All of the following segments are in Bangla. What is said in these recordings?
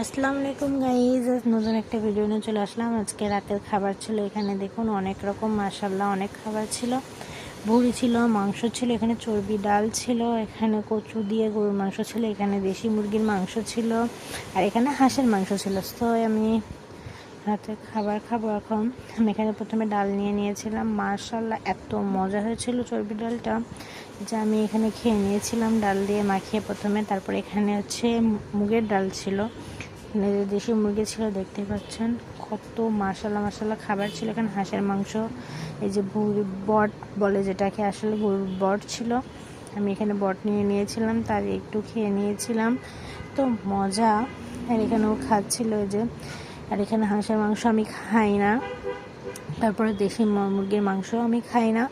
আসসালামু আলাইকুম গাইজ নতুন একটা ভিডিও নিয়ে চলে আসলাম। আজকে রাতের খাবার ছিল, এখানে দেখুন অনেক রকম মাসাল্লাহ অনেক খাবার ছিল। ভুড়ি ছিল, মাংস ছিল, এখানে চর্বি ডাল ছিল, এখানে কচু দিয়ে গরুর মাংস ছিল, এখানে দেশি মুরগির মাংস ছিল, আর এখানে হাঁসের মাংস ছিল। তো আমি রাতের খাবার খাব এখন। আমি এখানে প্রথমে ডাল নিয়ে নিয়েছিলাম। মার্শাল্লাহ এত মজা হয়েছিল চর্বি ডালটা। যে আমি এখানে খেয়ে নিয়েছিলাম, ডাল দিয়ে মাখিয়ে প্রথমে, তারপর এখানে হচ্ছে মুগের ডাল ছিল। এখানে যে দেশি মুরগি ছিল দেখতে পাচ্ছেন কত মশালা মশালা খাবার ছিল। এখানে হাঁসের মাংস, এই যে ভুড়ি বট বলে যেটাকে আসলে গরুর বট ছিল, আমি এখানে বট নিয়ে নিয়েছিলাম, তার একটু খেয়ে নিয়েছিলাম। তো মজা, আর এখানেও খাচ্ছিল ওই যে, আর এখানে হাঁসের মাংস আমি খাই না। তারপরে দেশি মুরগির মাংস আমি খাই না।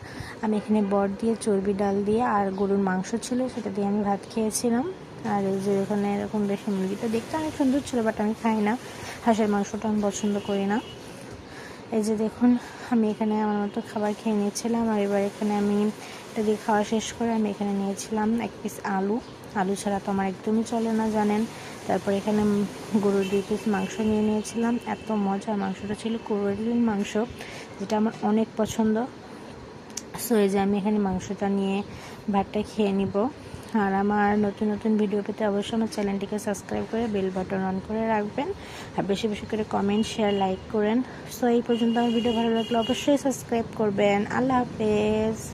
আমি এখানে বট দিয়ে, চর্বি ডাল দিয়ে, আর গরুর মাংস ছিল, সেটা দিয়ে আমি ভাত খেয়েছিলাম। আর এই যে এখানে এরকম দেশি মুরগিটা দেখতে অনেক সুন্দর ছিল বাট আমি খাই না। হাঁসের মাংসটা আমি পছন্দ করি না। এই যে দেখুন, আমি এখানে আমার মতো খাবার খেয়ে নিয়েছিলাম, আর এবার এখানে আমি এটা দিয়ে খাওয়া শেষ করে আমি এখানে নিয়েছিলাম এক পিস আলু। আলু ছাড়া তো আমার একদমই চলে না, জানেন। তারপর এখানে গরুর দুই পিস মাংস নিয়ে নিয়েছিলাম। এত মজার মাংসটা ছিল, কোরলিন মাংস, যেটা আমার অনেক পছন্দ। সো এই যে আমি এখানে মাংসটা নিয়ে ভাতটা খেয়ে নিব। আর আমার নতুন নতুন ভিডিও পেতে অবশ্যই আমার চ্যানেলটিকে সাবস্ক্রাইব করে বেল বাটন অন করে রাখবেন। আর বেশি বেশি করে কমেন্ট শেয়ার লাইক করেন। সো এই পর্যন্ত আমার ভিডিও ভালো লাগলে অবশ্যই সাবস্ক্রাইব করবেন। আল্লাহ হাফেজ।